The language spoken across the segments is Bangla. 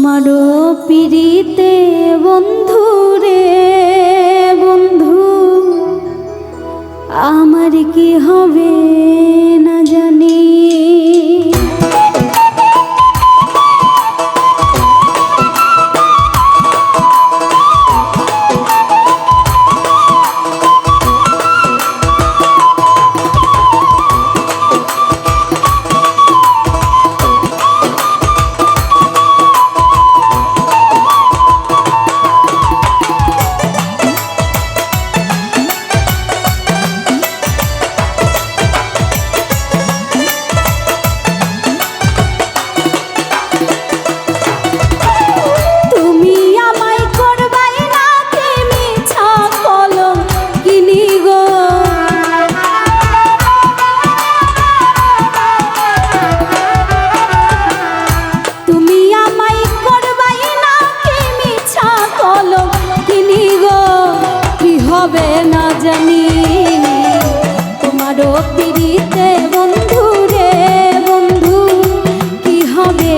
তোমার পিড়িতে বন্ধু রে বন্ধু। আমার কি হবে?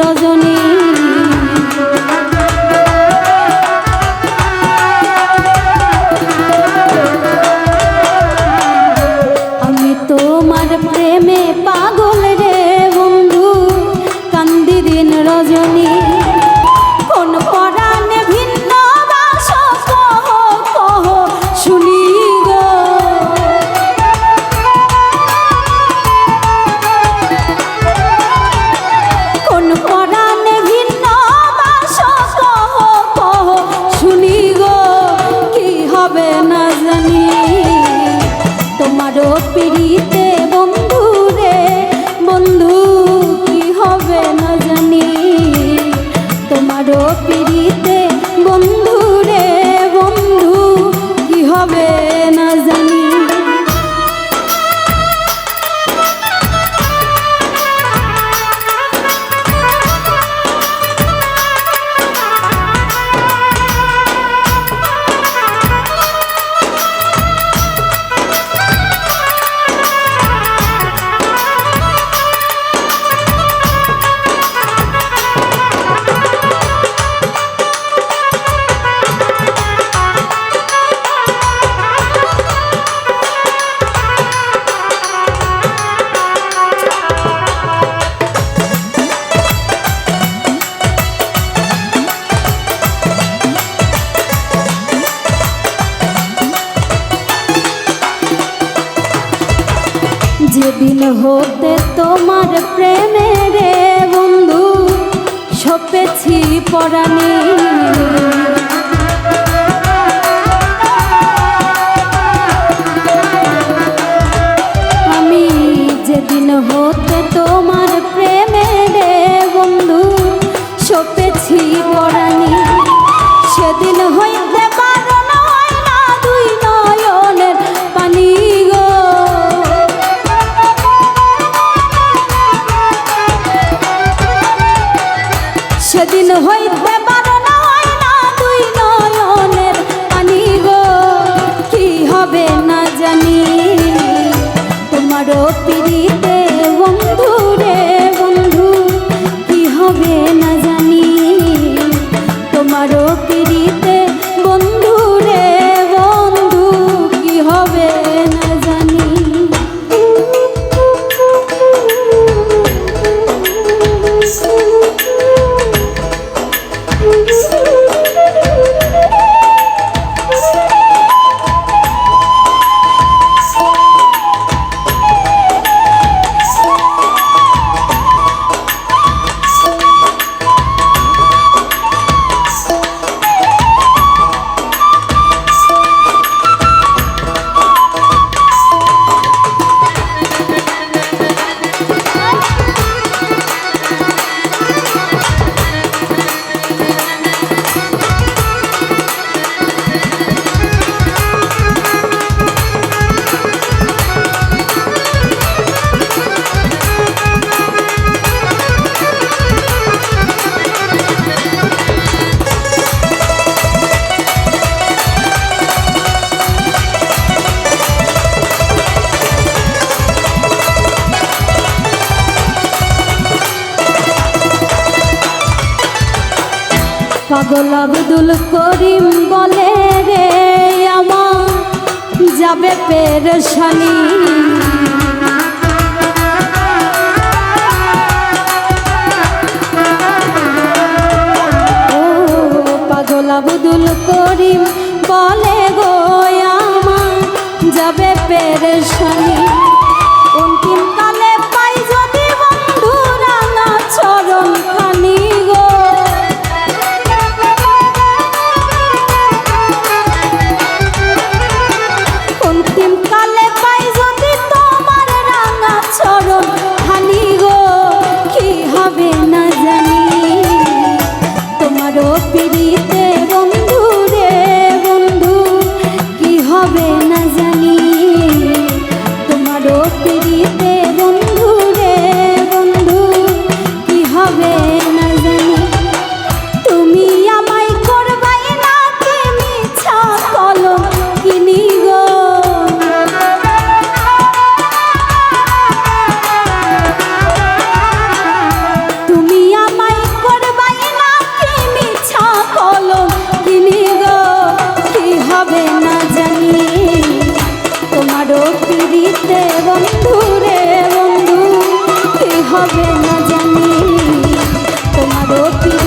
রজ পথে তোমার প্রেমে রে বন্ধু সপেছি পরাণী। আমি যেদিন হতে তোমার প্রেম সেদিন হয় পাগল আব্দুল করিম বলে রে, আমার যাবে পেরেশানি। পাগল আব্দুল করিম বলে গো, আমার যাবে পেরেশানি। হবে না জানি। তোমার অতি